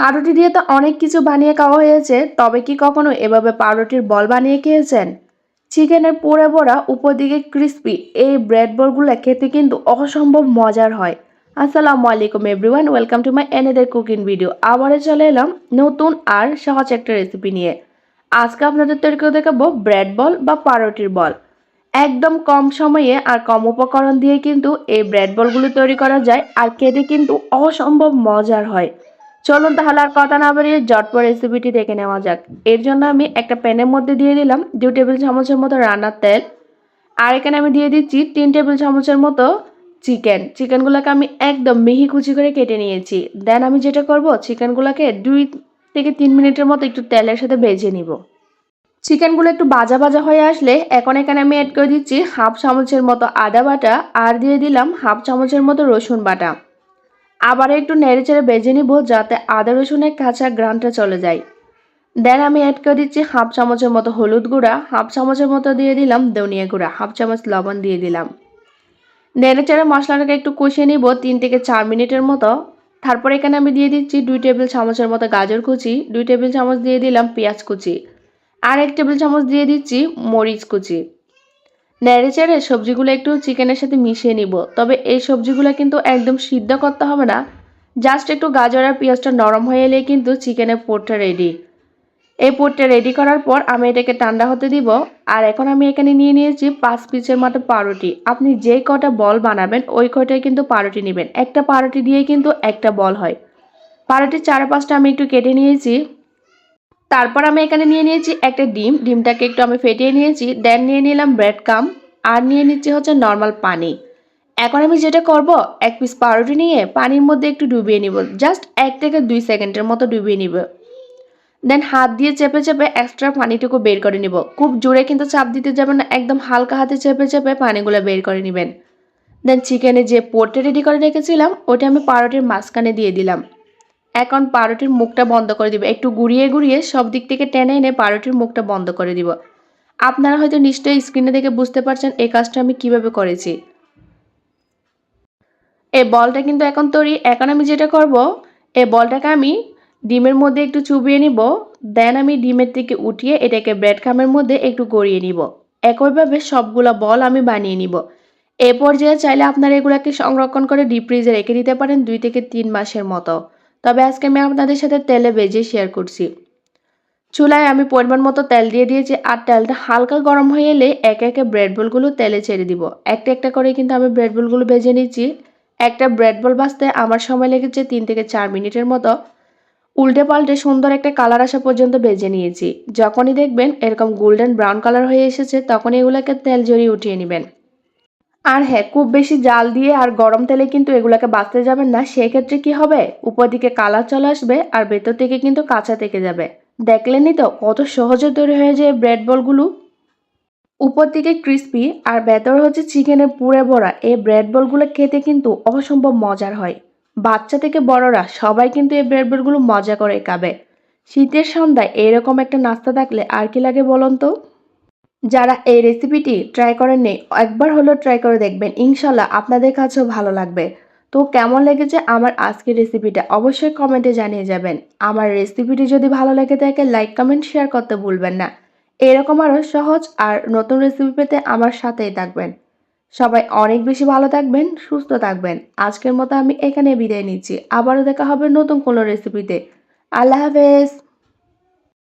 পাউরুটি দিয়ে তো অনেক কিছু বানিয়ে খাওয়া হয়েছে, তবে কি কখনো এভাবে পাউরুটির বল বানিয়ে খেয়েছেন? চিকেনের পোড়ে বড়া, উপর দিকে ক্রিস্পি এই ব্রেড বলগুলো খেতে কিন্তু অসম্ভব মজার হয়। আসসালামু আলাইকুম everyone welcome to my another cooking video আবারও চলে এলাম নতুন আর সহজ একটা রেসিপি নিয়ে। আজকে আপনাদের তৈরি করে দেখাবো ব্রেড বল বা পাউরুটির বল। একদম কম সময়ে আর কম উপকরণ দিয়ে কিন্তু এই ব্রেড বলগুলো তৈরি করা যায়, আর খেতে কিন্তু অসম্ভব মজার হয়। চলুন তাহলে আর কথা না বাড়িয়ে জটপট রেসিপিটি দেখে নেওয়া যাক। এর জন্য আমি একটা প্যানের মধ্যে দিয়ে দিলাম দু টেবিল চামচের মতো রান্নার তেল। আর এখানে আমি দিয়ে দিচ্ছি তিন টেবিল চামচের মতো চিকেন। চিকেনগুলোকে আমি একদম মিহি কুচি করে কেটে নিয়েছি। দেন আমি যেটা করব, চিকেনগুলোকে দুই থেকে তিন মিনিটের মতো একটু তেলের সাথে ভেজে নিব। চিকেনগুলো একটু বাজা বাজা হয়ে আসলে এখন এখানে আমি অ্যাড করে দিচ্ছি হাফ চামচের মতো আদা বাটা। আর দিয়ে দিলাম হাফ চামচের মতো রসুন বাটা। আবার একটু নেড়ে চেড়ে বেজে নিব যাতে আদা রসুনের কাঁচা গ্রানটা চলে যায়। দেন আমি অ্যাড করে দিচ্ছি হাফ চামচের মতো হলুদ গুঁড়া, হাফ চামচের মতো দিয়ে দিলাম ধনিয়া গুঁড়া, হাফ চামচ লবণ দিয়ে দিলাম। নেড়ে চেড়ে মশলাটাকে একটু কষিয়ে নিব তিন থেকে চার মিনিটের মতো। তারপর এখানে আমি দিয়ে দিচ্ছি দুই টেবিল চামচের মতো গাজর কুচি, দুই টেবিল চামচ দিয়ে দিলাম পেঁয়াজ কুচি। আর এক টেবিল চামচ দিয়ে দিচ্ছি মরিচ কুচি। নেড়ে সবজিগুলো একটু চিকেনের সাথে মিশিয়ে নিব। তবে এই সবজিগুলো কিন্তু একদম সিদ্ধ করতে হবে না। জাস্ট একটু গাজর আর পেঁয়াজটা নরম হয়ে এলে কিন্তু চিকেনের পোটটা রেডি এই পোটটা রেডি করার পর আমি এটাকে ঠান্ডা হতে দিব। আর এখন আমি এখানে নিয়ে নিয়েছি পাঁচ পিসের মতো পাউরুটি। আপনি যে কটা বল বানাবেন, ওই কটায় কিন্তু পাউরুটি নেবেন। একটা পাউরুটি দিয়ে কিন্তু একটা বল হয়। পাউরুটির চার পাঁচটা আমি একটু কেটে নিয়েছি। তারপর আমি এখানে নিয়ে নিয়েছি একটা ডিম। ডিমটাকে একটু আমি ফেটিয়ে নিয়েছি দেন নিয়ে নিলাম ব্রেড কাম আর নিয়ে নিচ্ছি হচ্ছে নর্মাল পানি। এখন আমি যেটা করব, এক পিস পাউরুটি নিয়ে পানির মধ্যে একটু ডুবিয়ে নিব জাস্ট এক থেকে দুই সেকেন্ডের মতো ডুবিয়ে নিব। দেন হাত দিয়ে চেপে চেপে এক্সট্রা পানিটুকু বের করে নিব। খুব জোরে কিন্তু চাপ দিতে যাবেন না, একদম হালকা হাতে চেপে চেপে পানিগুলো বের করে নেবেন। দেন চিকেনে যে পোটটা রেডি করে রেখেছিলাম, ওটা আমি পাউরুটির মাঝখানে দিয়ে দিলাম। এখন পাউরুটির মুখটা বন্ধ করে দিব। একটু গুড়িয়ে গুড়িয়ে সব দিক থেকে টেনে এনে পাউরুটির মুখটা বন্ধ করে দিব। আপনারা হয়তো নিশ্চয়ই স্ক্রিনে দেখে বুঝতে পারছেন এই কাজটা আমি কীভাবে করেছি। এই বলটা কিন্তু এখন তৈরি। এখন আমি যেটা করব, এই বলটাকে আমি ডিমের মধ্যে একটু চুবিয়ে নিব। দেন আমি ডিমের থেকে উঠিয়ে এটাকে ব্রেড খামের মধ্যে একটু গড়িয়ে নিব। একইভাবে সবগুলো বল আমি বানিয়ে নিব। এ পর্যায়ে চাইলে আপনারা এগুলাকে সংরক্ষণ করে ডিপ ফ্রিজে রেখে দিতে পারেন দুই থেকে তিন মাসের মতো। তবে আজকে আমি আপনাদের সাথে তেলে ভেজে শেয়ার করছি। চুলায় আমি পরিমাণ মতো তেল দিয়ে দিয়েছি আর তেলটা হালকা গরম হয়ে এলে একে একে ব্রেড বলগুলো তেলে ছেড়ে দিব। একটা একটা করে কিন্তু আমি ব্রেড বলগুলো ভেজে নিচ্ছি। একটা ব্রেড বল বাঁচতে আমার সময় লেগেছে তিন থেকে চার মিনিটের মতো। উল্টে পাল্টে সুন্দর একটা কালার আসা পর্যন্ত ভেজে নিয়েছি। যখনই দেখবেন এরকম গোল্ডেন ব্রাউন কালার হয়ে এসেছে তখন এগুলোকে তেল জড়িয়ে উঠিয়ে নেবেন। আর হ্যাঁ খুব বেশি জাল দিয়ে আর গরম তেলে কিন্তু এগুলোকে বাঁচতে যাবেন না। সেক্ষেত্রে কি হবে? উপর দিকে কালার চলে আসবে আর ভেতর থেকে কিন্তু কাঁচা থেকে যাবে। দেখলেনই তো, কত সহজে তৈরি হয়ে যায় ব্রেড বলগুলো উপর দিকে ক্রিস্পি আর ভেতর হচ্ছে চিকেনের পুড়ে ভরা। এই ব্রেড বলগুলো খেতে কিন্তু অসম্ভব মজার হয়। বাচ্চা থেকে বড়রা সবাই কিন্তু এই ব্রেড বলগুলো মজা করে খাবে। শীতের সন্ধ্যায় এরকম একটা নাস্তা থাকলে আর কি লাগে বলুন তো? যারা এই রেসিপিটি ট্রাই করেননি, একবার হলেও ট্রাই করে দেখবেন। ইনশাল্লাহ আপনাদের কাছেও ভালো লাগবে। তো কেমন লেগেছে আমার আজকের রেসিপিটা অবশ্যই কমেন্টে জানিয়ে যাবেন। আমার রেসিপিটি যদি ভালো লেগে থাকে লাইক কমেন্ট শেয়ার করতে ভুলবেন না। এরকম আরও সহজ আর নতুন রেসিপি পেতে আমার সাথেই থাকবেন। সবাই অনেক বেশি ভালো থাকবেন, সুস্থ থাকবেন। আজকের মতো আমি এখানে বিদায় নিচ্ছি। আবারও দেখা হবে নতুন কোনো রেসিপিতে আল্লাহ হাফেজ!